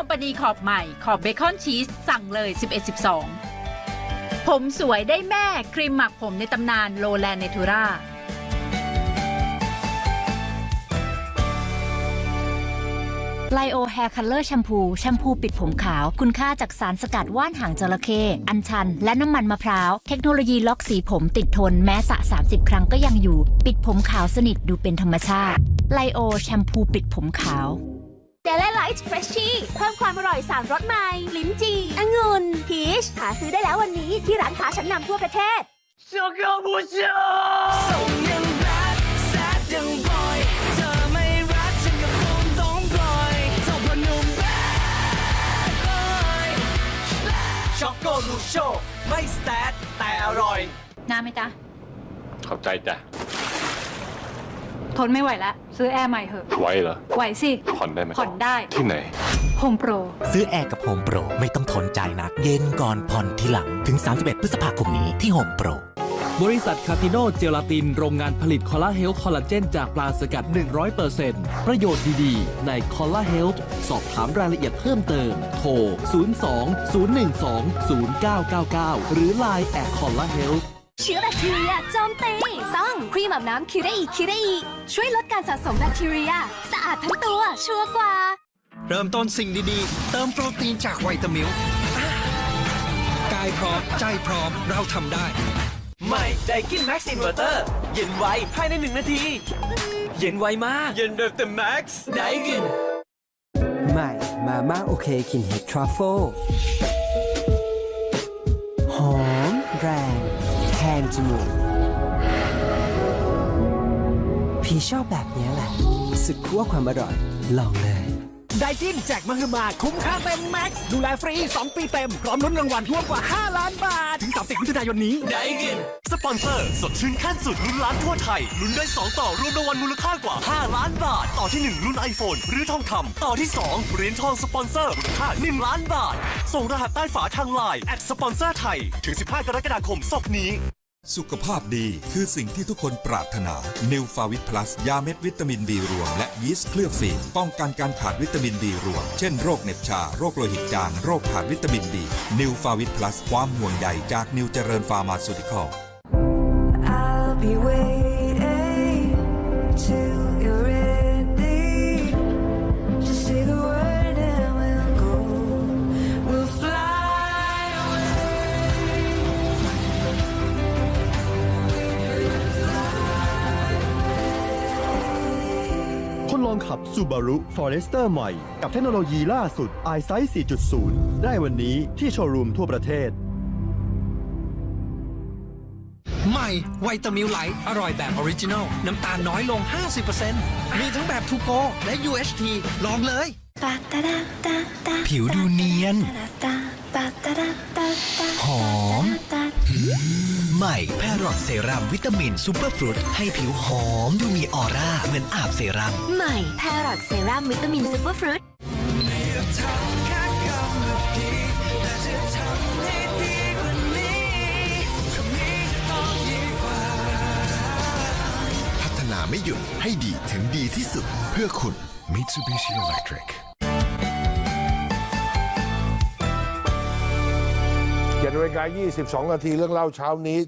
คอมพานีขอบใหม่ ขอบเบคอนชีส สั่งเลย 11-12 ผมสวยได้แม่ครีมหมักผมในตำนานโลแลนเนทูราไลโอแฮร์คัลเลอร์แชมพู แชมพูปิดผมขาว คุณค่าจากสารสกัดว่านหางจระเข้อัญชัน และน้ำมันมะพร้าว เทคโนโลยีล็อกสีผมติดทนแม้สระ30 ครั้งก็ยังอยู่ ปิดผมขาวสนิทดูเป็นธรรมชาติไลโอแชมพูปิดผมขาว เดลไลท์เฟรชชี่เพิ่มความอร่อยสามรสใหม่ ลิ้นจี่องุ่นพีช หาซื้อได้แล้ววันนี้ที่ร้านค้าชั้นนำทั่วประเทศ 这个不行。ส่งยังแบดแซดยังบอยเธอไม่รักฉันก็คงต้องปล่อยเจ้าพอหนุ่มแบดบอยช็อกโกลูโชไม่แซดแต่อร่อย น้ำไหมจ๊ะ ขอบใจจ้ะ ทนไม่ไหวแล้ว ซื้อแอร์ใหม่เหอะไว้เหรอไหวสิผ่อนได้ไหมผ่อนได้ที่ไหนโฮมโปรซื้อแอร์กับโฮมโปรไม่ต้องทนใจหนัก เย็นก่อนผ่อนทีหลังถึง 31 พฤษภาคมนี้ที่โฮมโปรบริษัทคาติโนเจลาติน โรงงานผลิตคอลลาเฮลท์คอลลาเจนจากปลาสกัด 100%ประโยชน์ดีๆ ในคอลลาเฮลท์สอบถามรายละเอียดเพิ่มเติม โทร 02 012 0999 หรือ Line แอดคอลลาเฮลท์ เชื้อแบคทีเรียโจมตีต้องครีมอาบน้ำคิวได้อีกคิวได้อีกช่วยลดการสะสมแบคทีเรีย สะอาดทั้งตัวชัวร์กว่า เริ่มต้นสิ่งดีๆ เติมโปรตีนจากไวตามิลกายพร้อม ใจพร้อมเราทำได้ใหม่ไดกินแม็กซ์อินเวอร์เตอร์เย็นไวภายในหนึ่งนาที เย็นไวมาก เย็นแบบเต็มแม็กซ์ไดกินใหม่มาม่าโอเคกลินเห็ดทรัฟเฟิลหอมแรงแทน จมูกพี่ชอบแบบนี้แหละ สุดขั้วความอร่อย ลองเลยไดกินแจกมหึมา คุ้มค่าเต็มแม็กซ์ดูแลฟรี 2 ปีเต็ม พร้อมลุ้นรางวัลรวมกว่า 5 ล้านบาท ถึง 30มิถุนายนนี้ไดกินสปอนเซอร์ สดชื่นขั้นสุดลุ้นล้านทั่วไทย ลุ้นได้ 2 ต่อ รวมรางวัลมูลค่ากว่า 5 ล้านบาท ต่อที่ 1 รุ่น iPhone หรือทองคำต่อที่ 2 เหรียญทองสปอนเซอร์มูลค่า 1 ล้านบาท ส่งรหัสใต้ฝาทางไลน์แอดสปอนเซอร์ไทยถึง 15 กรกฎาคมศกนี้ สุขภาพดีคือสิ่งที่ทุกคนปรารถนา New f a v i t Plus ยาเม็ดวิตามินบีรวม และยีสต์เคลือบฟิลป้องกันการขาดวิตามินบีรวม เช่นโรคเหน็บชา โรคโลหิตจาง โรคขาดวิตามินบี New f a v i t Plus ความห่วงใยจากนิวเจริญฟาร์มาสูติคอล I'll be waiting ทดลองขับ Subaru Forester ใหม่ กับเทคโนโลยีล่าสุด iSight 4.0 ได้วันนี้ที่โชว์รูมทั่วประเทศ ใหม่ไวตามิลไลท์อร่อยแบบออริจินอล น้ำตาลน้อยลง 50%มีทั้งแบบทูโกและ UHT ลองเลย ผิวดูเนียน หอม ใหม่แพรอทเซรั่มวิตามินซูเปอร์ฟรุตให้ผิวหอมดูมีออร่าเหมือนอาบเซรั่มใหม่แพรอทเซรั่มวิตามินซูเปอร์ฟรุตพัฒนาไม่หยุดให้ดีถึงดีที่สุดเพื่อคุณ Mitsubishi Electric 7นาฬิกา22 นาทีเรื่องเล่าเช้านี้